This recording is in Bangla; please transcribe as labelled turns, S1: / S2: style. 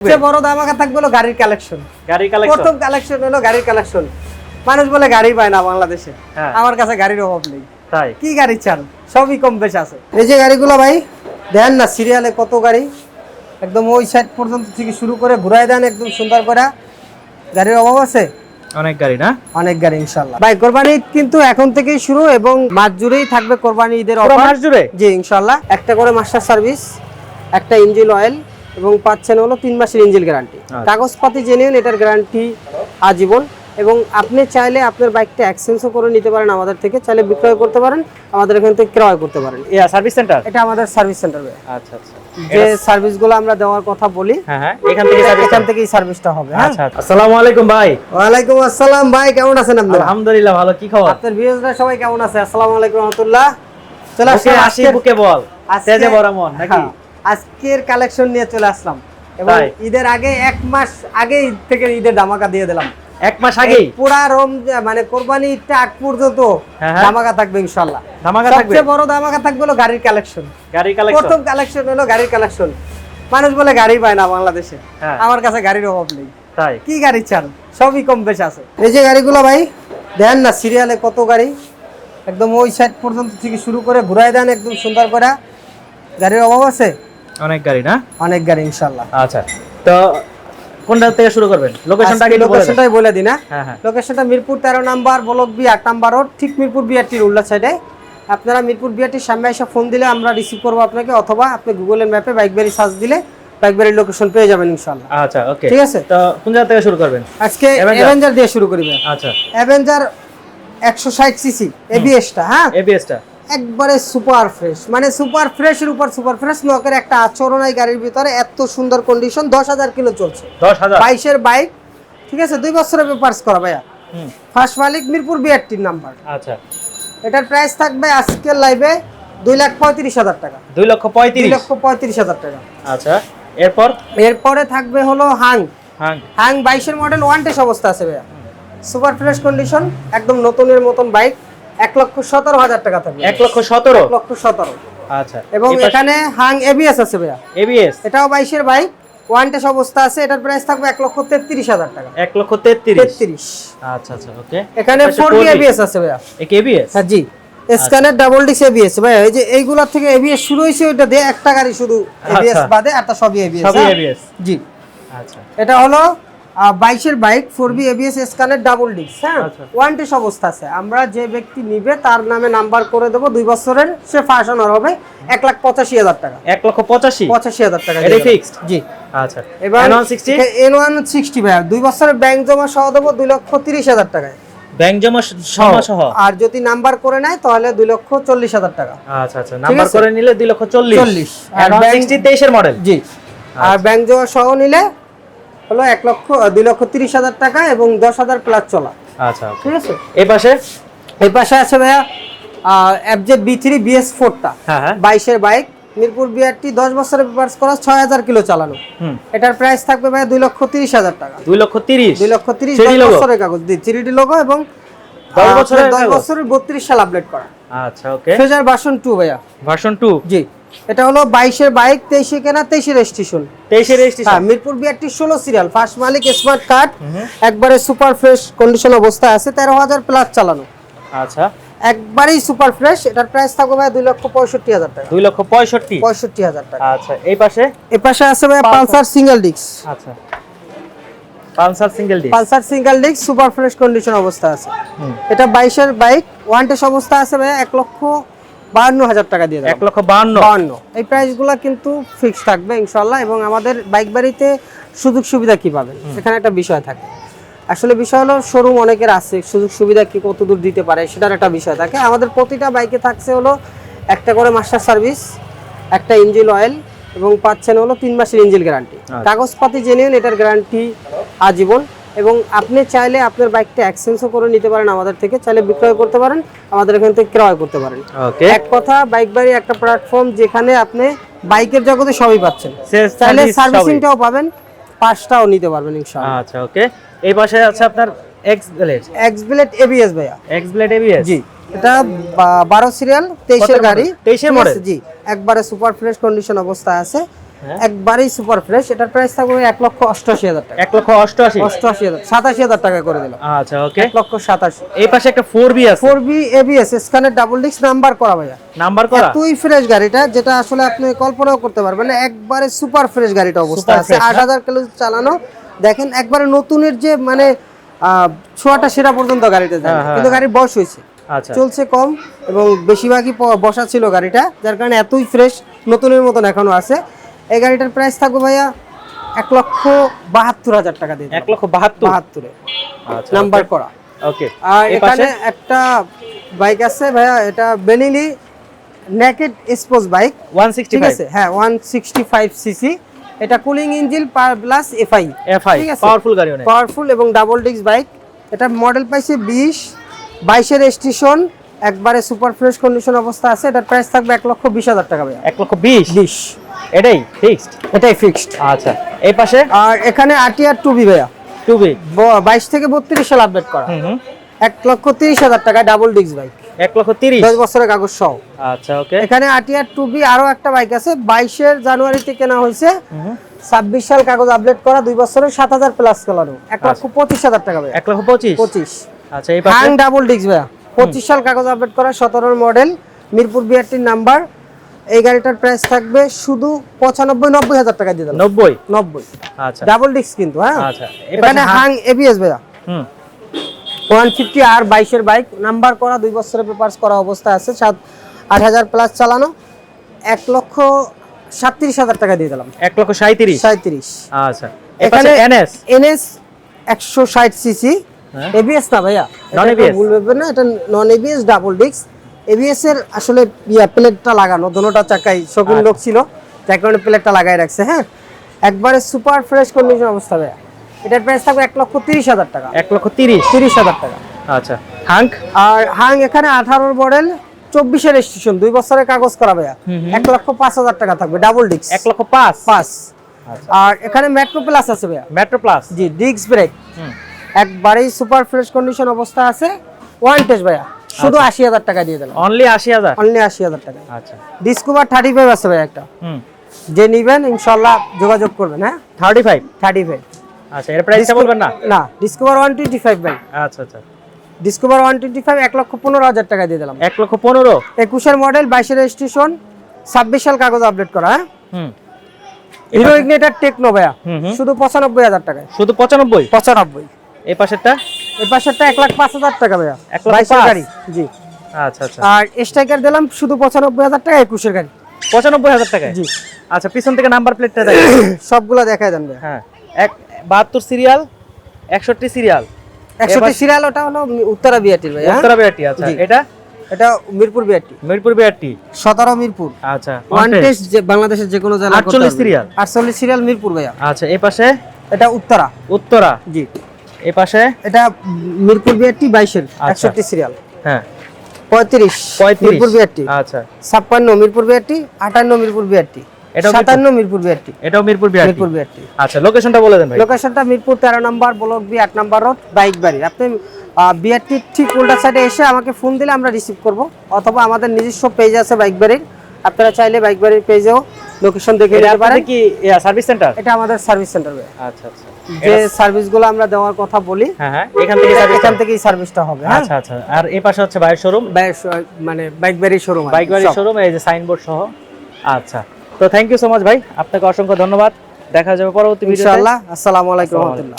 S1: সবচেয়ে বড় ধামাকা থাকবে হলো গাড়ির কালেকশন
S2: গাড়ি কালেকশন
S1: প্রথম কালেকশন হলো গাড়ির কালেকশন মানুষ বলে গাড়ি পায় না বাংলাদেশে।
S2: হ্যাঁ।
S1: আমার কাছে গাড়ির অভাব নেই।
S2: তাই?
S1: কি গাড়ি চান? সবই কম বেশ আছে। এই যে গাড়িগুলো ভাই দেন না সিরিয়ালে কত গাড়ি? একদম ওই সাইড পর্যন্ত থেকে শুরু করে ঘুরাই দেন একদম সুন্দর করে। গাড়ির অভাব আছে?
S2: অনেক গাড়ি না?
S1: অনেক গাড়ি ইনশাল্লাহ ভাই কোরবানি কিন্তু এখন থেকেই শুরু এবং মাস জুড়েই থাকবে কোরবানি ঈদের অফার।
S2: মাস জুড়ে?
S1: জি ইনশাল্লাহ একটা করে মাস্টার সার্ভিস একটা ইঞ্জিন অয়েল এবং পাচ্ছেন হলো তিন মাসের ইঞ্জিন গ্যারান্টি।
S2: আচ্ছা।
S1: কাগজপাতি জেনুইন এটার গ্যারান্টি আজীবন। এবং আপনি চাইলে আপনার বাইকটা এক্সচেঞ্জও করে নিতে পারেন আমাদের থেকে চাইলে বিক্রয় করতে পারেন আমাদের এখান থেকে ক্রয় করতে পারেন।
S2: সার্ভিস সেন্টার
S1: এটা আমাদের সার্ভিস সেন্টার
S2: আচ্ছা আচ্ছা।
S1: যে সার্ভিসগুলো আমরা দেওয়ার কথা বলি
S2: হ্যাঁ হ্যাঁ এখান থেকে সার্ভিস
S1: এখান থেকেই সার্ভিসটা হবে হ্যাঁ?
S2: আচ্ছা আসসালামু আলাইকুম ভাই।
S1: ওয়ালাইকুম আসসালাম ভাই কেমন আছেন আপনারা?
S2: আলহামদুলিল্লাহ ভালো। কি খবর?
S1: আপনার সবাই কেমন আছে? আসসালামু আলাইকুম রহমতুল্লাহ। চলে
S2: আসি বুকে বল। তেজে বড় মন নাকি?
S1: আজকের কালেকশন নিয়ে চলে আসলাম। এবং ঈদের আগে এক মাস আগে ঈদ থেকে ঈদের ধামাকা দিয়ে দিলাম।
S2: এক মাস আগেই?
S1: এই পুরা রম মানে কোরবানি ঈদটা আগ পর্যন্ত
S2: হ্যাঁ, হ্যাঁ।
S1: ধামাকা থাকবে ইনশাল্লাহ
S2: ধামাকা থাকবে?
S1: সবচেয়ে বড় ধামাকা থাকবে হলো গাড়ির কালেকশন
S2: গাড়ি কালেকশন
S1: প্রথম কালেকশন হলো গাড়ির কালেকশন মানুষ বলে গাড়ি পায় না বাংলাদেশে।
S2: হ্যাঁ।
S1: আমার কাছে গাড়ির অভাব নেই।
S2: তাই?
S1: কি গাড়ি চান? সবই কম বেশ আছে। এই যে গাড়িগুলো ভাই দেন না সিরিয়ালে কত গাড়ি? একদম ওই সাইড পর্যন্ত থেকে শুরু করে ঘুরাই দেন একদম সুন্দর করে। গাড়ির অভাব আছে?
S2: অনেক গাড়ি না?
S1: অনেক গাড়ি ইনশাল্লাহ
S2: আচ্ছা তো কোনটা থেকে শুরু করবেন? লোকেশনটা আগে বলে দেন।
S1: লোকেশনটাই বলে দিই না।
S2: হ্যাঁ হ্যাঁ।
S1: লোকেশনটা মিরপুর তেরো নাম্বার ব্লক বি আট নাম্বার রোড ঠিক মিরপুর বিআরটির উল্লা সাইডে আপনারা মিরপুর বিআরটির সামনে এসে ফোন দিলে আমরা রিসিভ করব আপনাকে অথবা আপনি গুগলের ম্যাপে বাইকবাড়ি সার্চ দিলে বাইকবাড়ির লোকেশন পেয়ে যাবেন ইনশাল্লাহ
S2: আচ্ছা ওকে
S1: ঠিক আছে?
S2: তো কোন জায়গা থেকে শুরু করবেন?
S1: আজকে অ্যাভেঞ্জার দিয়ে শুরু করিবে
S2: আচ্ছা।
S1: অ্যাভেঞ্জার একশো ষাট সিসি এবিএসটা হ্যাঁ?
S2: এবিএসটা
S1: একবারে সুপার ফ্রেশ। মানে সুপার ফ্রেশের উপর সুপার ফ্রেশ নকের একটা আচরণ এই গাড়ির ভিতরে এত সুন্দর কন্ডিশন দশ হাজার কিলো চলছে। বাইশের বাইক ঠিক আছে? দুই বছরের পেপার্স করা ভাইয়া।
S2: হুম।
S1: ফার্স্ট মালিক মিরপুর বিআরটির নাম্বার
S2: আচ্ছা।
S1: এটার প্রাইস থাকবে আজকের লাইভে দুই লাখ পঁয়ত্রিশ হাজার টাকা।
S2: দুই লক্ষ পঁয়ত্রিশ?
S1: লক্ষ পঁয়ত্রিশ হাজার টাকা।
S2: আচ্ছা। এরপর?
S1: এরপরে থাকবে হলো হাং।
S2: হ্যাঁ
S1: হাং বাইশের মডেল ওয়ান টেস অবস্থা আছে ভাইয়া। সুপার ফ্রেশ কন্ডিশন একদম নতুনের মতন বাইক এক লক্ষ সতেরো হাজার টাকা থাকবে।
S2: এক লক্ষ সতেরো?
S1: লক্ষ সতেরো।
S2: আচ্ছা।
S1: এবং এখানে হাং এবিএস আছে ভাইয়া।
S2: এবিএস
S1: এটাও বাইশের বাইক ওয়ান টেস অবস্থা আছে এটার প্রাইস থাকবে এক লক্ষ তেত্রিশ হাজার টাকা।
S2: এক লক্ষ তেত্রিশ? আচ্ছা আচ্ছা ওকে।
S1: এখানে ফোর
S2: 4B
S1: এবিএস আছে ভাইয়া।
S2: এবিএস
S1: হ্যাঁ জি। স্ক্যানের ডাবল ডিস এবিএস ভাই এই যে এইগুলোর থেকে এবিএস শুরু হয়েছে ওইটা দিয়ে একটা গাড়ি শুধু এবিএস
S2: আচ্ছা।
S1: বাদে আর তা সবই এবিএস
S2: সবই এবিএস
S1: জি।
S2: আচ্ছা।
S1: এটা হলো বাইশের বাইক ফোর বি এবিএস স্ক্যানের ডাবল ডিস্ক হ্যাঁ?
S2: আচ্ছা।
S1: ওয়ান টেস অবস্থা আছে। আমরা যে ব্যক্তি নিবে তার নামে নাম্বার করে দেবো। দুই বছরের সে ফার্স্ট অনার হবে। এক লাখ পঁচাশি হাজার টাকা।
S2: এক লক্ষ পঁচাশি?
S1: পঁচাশি হাজার টাকা
S2: fixed?
S1: জি।
S2: আচ্ছা।
S1: এবার এন ওয়ান সিক্সটি ভাই দুই বছরের ব্যাংক জমা সহ দেবো দুই লক্ষ তিরিশ হাজার টাকায়।
S2: ব্যাংক জমা সহ?
S1: আর যদি নাম্বার করে নেয় তাহলে দুই লক্ষ চল্লিশ হাজার টাকা।
S2: আচ্ছা আচ্ছা। নাম্বার করে নিলে দুই লক্ষ চল্লিশ।
S1: 40 আর
S2: সিক্সটি তেইশের মডেল
S1: জি। আর ব্যাংক জমা সহ নিলে হলো এক লক্ষ দুই লক্ষ তিরিশ হাজার টাকা এবং দশ হাজার প্লাস চলা।
S2: আচ্ছা
S1: ঠিক আছে?
S2: এই পাশে?
S1: এই পাশে আছে ভাইয়া এফজেড বি থ্রি বিএস ফোরটা বাইশের বাইক মিরপুর বিআরটি দশ বছরের পেপার্স করা ছয় হাজার কিলো চালানো।
S2: হুম।
S1: এটার প্রাইস থাকবে ভাইয়া দুই লক্ষ তিরিশ হাজার টাকা।
S2: দুই লক্ষ তিরিশ?
S1: দুই লক্ষ তিরিশ
S2: 3D
S1: বছরের কাগজ। দি থ্রি লোগো এবং
S2: দশ বছরের
S1: বত্রিশ সাল আপডেট করা।
S2: আচ্ছা ওকে
S1: ফেজার বাসন টু ভাইয়া।
S2: ভার্সন টু
S1: জি। এটা হলো বাইশের বাইক তেইশে কেনা তেইশে রেজিস্ট্রেশন
S2: তেইশের রেজিস্ট্রেশন
S1: হ্যাঁ মিরপুর বিআরটি ষোলো সিরিয়াল ফার্স্ট মালিক স্মার্ট কার্ড একবারে সুপার ফ্রেশ কন্ডিশন অবস্থায় আছে তেরো হাজার প্লাস চালানো।
S2: আচ্ছা।
S1: একবারেই সুপার ফ্রেশ এটার প্রাইস থাকবে ভাই দুই লক্ষ পঁয়ষট্টি হাজার টাকা।
S2: দুই লক্ষ পঁয়ষট্টি।
S1: পঁয়ষট্টি হাজার টাকা।
S2: আচ্ছা এই পাশে?
S1: এ পাশে আছে ভাই পালসার। সিঙ্গেল ডিস্ক
S2: আচ্ছা। Pulsar single D
S1: Pulsar single disc super fresh condition অবস্থা আছে। এটা বাইশের বাইক ওয়ান টেস অবস্থা আছে ভাই এক লক্ষ বাহান্ন হাজার টাকা দিয়ে
S2: এক লক্ষ বাহান্ন।
S1: বাহান্ন। এই প্রাইসগুলো কিন্তু ফিক্স থাকবে ইনশাল্লাহ এবং আমাদের বাইক বাড়িতে সুযোগ সুবিধা কি পাবেন? সেখানে একটা বিষয় থাকে। আসলে বিষয় হলো শোরুম অনেকের আছে সুযোগ সুবিধা কি কত দূর দিতে পারে সেটার একটা বিষয় থাকে। আমাদের প্রতিটা বাইকে থাকছে হলো একটা করে মাস্টার সার্ভিস একটা ইঞ্জিন অয়েল এবং পাচ্ছেন হলো তিন মাসের ইঞ্জিন গ্যারান্টি
S2: আচ্ছা।
S1: কাগজপাতি জেনুইন এটার গ্যারান্টি আজীবন। এবং আপনি চাইলে আপনার বাইকটা এক্সচেঞ্জও করে নিতে পারেন আমাদের থেকে চাইলে বিক্রয় করতে পারেন আমাদের এখান থেকে ক্রয় করতে পারেন। এক কথা বাইক বাড়ি একটা প্ল্যাটফর্ম যেখানে আপনি বাইকের জগতে সবই পাচ্ছেন। চাইলে সার্ভিসিংটাও পাবেন পাঁচটাও নিতে পারবেন ইনশাআল্লাহ।
S2: আচ্ছা ওকে এই পাশে আছে আপনার X Blade
S1: X Blade ABS ভাইয়া।
S2: এক্স ব্লেড এবিএস
S1: জি। এটা বারো সিরিয়াল তেইশের গাড়ি।
S2: model? 23 এর
S1: ঠিক
S2: model?
S1: আছে, জি। একবারে সুপার ফ্রেশ কন্ডিশন অবস্থায় আছে। একবারেই সুপার ফ্রেশ এটার প্রাইস থাকবে এক লক্ষ অষ্টআশি হাজার টাকা।
S2: এক লক্ষ অষ্টআশি?
S1: অষ্টআশি হাজার সাতাশি হাজার টাকা করে দিলাম।
S2: আচ্ছা ওকে
S1: এক লক্ষ সাতাশি।
S2: এই পাশে একটা ফোর বি আছে।
S1: Four B ABS double disc number করা ভাইয়া।
S2: নাম্বার করা?
S1: এতই ফ্রেশ গাড়িটা যেটা আসলে আপনি কল্পনাও করতে পারবেন না একবারে সুপার ফ্রেশ গাড়িটা অবস্থা আছে। আট হাজার কিলো চালানো। দেখেন একবারে নতুনের যে মানে ছোঁয়াটা সেরা পর্যন্ত গাড়িটা যায়
S2: হ্যাঁ, হ্যাঁ,
S1: কিন্তু গাড়ির বয়স হয়েছে।
S2: আচ্ছা।
S1: চলছে কম এবং বেশিরভাগই বসা ছিল গাড়িটা। যার কারণে এতই ফ্রেশ নতুনের মতন এখনও আছে। এই গাড়িটার প্রাইস থাকবে ভাইয়া এক লক্ষ বাহাত্তর হাজার টাকা দিয়ে
S2: এক লক্ষ বাহাত্তর?
S1: বাহাত্তরে।
S2: আচ্ছা
S1: নাম্বার করা।
S2: ওকে
S1: আর এখানে একটা বাইক আছে ভাইয়া এটা Benelli naked sports bike
S2: one sixty
S1: ঠিক আছে? হ্যাঁ ওয়ান সিক্সটি ফাইভ সিসি এটা cooling engine plus FI
S2: FI
S1: ঠিক আছে।
S2: পাওয়ারফুল গাড়ি অনেক।
S1: পাওয়ারফুল এবং ডাবল ডিস্ক বাইক এটা মডেল পাইছে বিশ বাইশের স্টেশন একবারে সুপার ফ্রেশ কন্ডিশন অবস্থা আছে। এটার প্রাইস থাকবে এক লক্ষ বিশ হাজার টাকা ভাইয়া।
S2: এক লক্ষ বিশ?
S1: বিশ।
S2: এটাই ফিক্সড
S1: এটাই ফিক্সড
S2: আচ্ছা এই পাশে?
S1: আর এখানে আটিআর টু বি ভাইয়া।
S2: টু বি
S1: বাইশ থেকে বত্রিশ সাল আপডেট করা। এক লক্ষ তিরিশ হাজার টাকা ডাবল ডিস্ক বাইক
S2: এক লক্ষ তিরিশ?
S1: দশ বছরের কাগজ সহ।
S2: আচ্ছা ওকে
S1: এখানে আটিআর টু বি আরও একটা বাইক আছে বাইশের জানুয়ারিতে কেনা হয়েছে। ছাব্বিশ সাল কাগজ আপডেট করা দুই বছরের সাত হাজার প্লাস কালারও এক লক্ষ পঁচিশ হাজার টাকা
S2: এক লক্ষ পঁচিশ?
S1: পঁচিশ।
S2: আচ্ছা এই
S1: ডাবল ডিস্ক ভাইয়া। পঁচিশ সাল কাগজ আপডেট করা সতেরোর মডেল মিরপুর বিআরটির নাম্বার এই গাড়িটার প্রাইস থাকবে শুধু পঁচানব্বই নব্বই হাজার টাকা দিয়ে
S2: নব্বই?
S1: নব্বই।
S2: আচ্ছা।
S1: ডাবল ডিস্ক কিন্তু হ্যাঁ?
S2: আচ্ছা।
S1: এখানে হাং এবিএস ভাইয়া।
S2: হুম।
S1: ওয়ান ফিফটি আর বাইশের বাইক নাম্বার করা দুই বছরের পেপার্স করা অবস্থা আছে সাত আট হাজার প্লাস চালানো। এক লক্ষ সাতত্রিশ হাজার টাকা দিয়ে দিলাম।
S2: এক লক্ষ সাঁত্রিশ
S1: সাঁত্রিশ
S2: আচ্ছা। এখানে এনএস
S1: এনএস একশো ষাট সিসি
S2: হ্যাঁ।
S1: এবিএস না ভাইয়া? ভুল ভেবেন না এটা non ABS double disc ABS এর আসলে ইয়া প্লেটটা লাগানো দোনোটা চাকাই শকুন
S2: আচ্ছা।
S1: লোক ছিল যার কারণে প্লেটটা লাগাই রাখছে হ্যাঁ? একবারে সুপার ফ্রেশ কন্ডিশন অবস্থা ভাইয়া। এটার প্রাইস থাকবে এক লক্ষ তিরিশ হাজার টাকা।
S2: এক লক্ষ তিরিশ?
S1: তিরিশ হাজার টাকা।
S2: আচ্ছা। হাঙ্ক?
S1: আর হাং এখানে আঠারোর মডেল চব্বিশের স্টেশন দুই বছরের কাগজ করা ভাইয়া। এক লক্ষ পাঁচ হাজার টাকা থাকবে ডাবল ডিস্ক
S2: এক লক্ষ পাঁচ?
S1: পাঁচ।
S2: আচ্ছা।
S1: আর এখানে মেট্রো প্লাস আছে ভাইয়া।
S2: মেট্রো প্লাস
S1: জি ডিস্ক ব্রেক
S2: হুম।
S1: একবারেই সুপার ফ্রেশ কন্ডিশন অবস্থা আছে। ওয়ান টেস্ট ভাইয়া। শুধু আশি হাজার টাকা দিয়ে দিলাম।
S2: অনলি আশি হাজার?
S1: অনলি আশি হাজার টাকা।
S2: আচ্ছা।
S1: ডিসকভার থার্টি ফাইভ আছে ভাই একটা।
S2: হুম।
S1: যে নিবেন ইনশাল্লাহ যোগাযোগ করবেন হ্যাঁ?
S2: থার্টি ফাইভ
S1: থার্টি ফাইভ
S2: আচ্ছা এর প্রাইসটা বলবেন না?
S1: না ডিসকভার ওয়ান টোয়েন্টি ফাইভ ভাই।
S2: আচ্ছা আচ্ছা।
S1: ডিসকভার ওয়ান টোয়েন্টি ফাইভ এক লক্ষ পনেরো হাজার টাকা দিয়ে দিলাম।
S2: এক লক্ষ পনেরো?
S1: একুশের মডেল বাইশের স্টেশন ছাব্বিশ সাল কাগজ আপডেট করা হ্যাঁ?
S2: হুম।
S1: হিরো ইগনেটার টেকনো ভাইয়া। শুধু পঁচানব্বই হাজার টাকায়।
S2: শুধু পঁচানব্বই?
S1: পঁচানব্বই।
S2: এই পাশেরটা?
S1: পাশেরটা এক লাখ পাঁচ হাজার টাকা ভাইয়া। বাইশের গাড়ি জি।
S2: আচ্ছা আচ্ছা।
S1: আর স্ট্রাইকার দিলাম শুধু পঁচানব্বই হাজার টাকা একুশের গাড়ি।
S2: পঁচানব্বই হাজার টাকায়?
S1: জি।
S2: আচ্ছা পিছন থেকে নাম্বার প্লেটটা
S1: সবগুলো দেখায় দেন
S2: হ্যাঁ। এক বাহাত্তর সিরিয়াল একষট্টি সিরিয়াল
S1: একশোটি সিরিয়াল ওটা হলো উত্তরা বিআরটির ভাইয়া।
S2: উত্তরা বিআরটি আচ্ছা। এটা?
S1: এটা মিরপুর বিআরটি
S2: মিরপুর বিআরটি
S1: সতেরো মিরপুর।
S2: আচ্ছা
S1: ওয়ান। টেস্ট যে বাংলাদেশের যে কোনো জেলা
S2: 48 serial?
S1: আটচল্লিশ সিরিয়াল মিরপুর ভাইয়া।
S2: আচ্ছা এই পাশে
S1: এটা উত্তরা।
S2: উত্তরা।
S1: জি।
S2: এই পাশে?
S1: এটা মিরপুর বিআরটি বাইশের
S2: আচ্ছা।
S1: একষট্টি সিরিয়াল।
S2: হ্যাঁ।
S1: পঁয়ত্রিশ মিরপুর বিআরটি।
S2: আচ্ছা।
S1: ছাপ্পান্ন মিরপুর বিআরটি আটান্ন মিরপুর বিআরটি। সাতান্ন মিরপুর বিআরটি।
S2: এটাও মিরপুর বিআরটি।
S1: মিরপুর বিআরটি।
S2: আচ্ছা লোকেশনটা বলে দেন ভাই।
S1: লোকেশনটা মিরপুর তেরো নম্বর ব্লক বি আট নম্বর রোড বাইক বাড়ি আপনি ঠিক উল্টা সাইডে এসে আমাকে ফোন দিলে আমরা রিসিভ করব। অথবা আমাদের নিজস্ব পেজ আছে বাইক বাড়ির আপনারা চাইলে বাইক বাড়ির পেজেও লোকেশন দেখে নিতে পারেন।
S2: কি সার্ভিস সেন্টার
S1: এটা আমাদের সার্ভিস সেন্টার
S2: আচ্ছা আচ্ছা।
S1: যে সার্ভিসগুলো আমরা দেওয়ার কথা বলি
S2: হ্যাঁ হ্যাঁ এখান থেকে
S1: এখান থেকেই সার্ভিসটা হবে হ্যাঁ?
S2: আচ্ছা আচ্ছা। আর এই পাশে হচ্ছে বাইক শোরুম
S1: বাইক- মানে বাইক বাড়ির শোরুম
S2: বাইক গাড়ির শোরুম এই যে সাইনবোর্ড সহ। আচ্ছা। তো থ্যাংক ইউ সো মাচ ভাই। আপনাকে অসংখ্য ধন্যবাদ। দেখা যাবে পরবর্তী ভিডিওতে।
S1: ইনশাআল্লাহ আসসালামু আলাইকুম রহমতুল্লাহ।